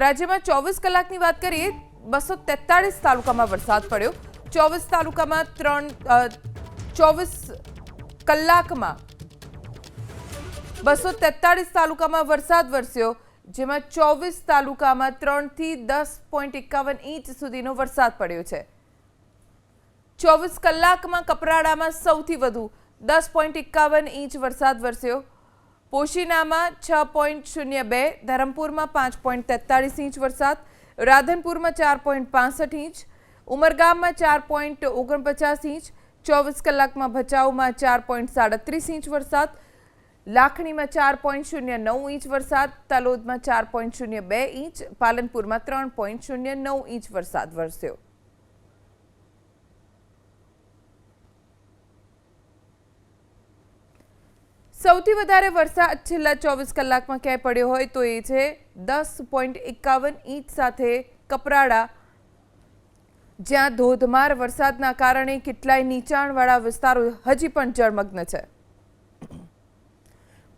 રાજ્યમાં ચોવીસ કલાકની વાત કરીએ, બસો તેતાળીસ તાલુકામાં વરસાદ પડ્યો. ચોવીસ તાલુકામાં ત્રણ ચોવીસ કલાકમાં બસો તેતાળીસ તાલુકામાં વરસાદ વરસ્યો, જેમાં ચોવીસ તાલુકામાં ત્રણથી દસ પોઈન્ટ એકાવન ઇંચ સુધીનો વરસાદ પડ્યો છે. ચોવીસ કલાકમાં કપરાડામાં સૌથી વધુ દસ પોઈન્ટ એકાવન ઇંચ વરસાદ વરસ્યો પોશીનામાં છ પોઈન્ટ શૂન્ય બે, ધરમપુરમાં પાંચ પોઈન્ટ તેતાળીસ ઇંચ વરસાદ, રાધનપુરમાં ચાર પોઈન્ટ પાસઠ ઇંચ, ઉમરગામમાં ચાર પોઈન્ટ ઓગણપચાસ ઇંચ, ચોવીસ કલાકમાં ભચાઉમાં ચાર પોઈન્ટ સાડત્રીસ ઇંચ વરસાદ, લાખણીમાં ચાર પોઈન્ટ શૂન્ય નવ ઇંચ વરસાદ, તલોદમાં ચાર પોઈન્ટ શૂન્ય બે ઇંચ, પાલનપુરમાં ત્રણ પોઈન્ટ શૂન્ય નવ ઇંચ વરસાદ વરસ્યો. સૌથી વધારે વરસાદ છેલ્લા ચોવીસ કલાકમાં ક્યાંય પડ્યો હોય તો એ છે દસ પોઈન્ટ એકાવન ઇંચ સાથે કપરાડા. જ્યાં ધોધમાર વરસાદના કારણે કેટલાય નીચાણવાળા વિસ્તારો હજી પણ જળમગ્ન છે.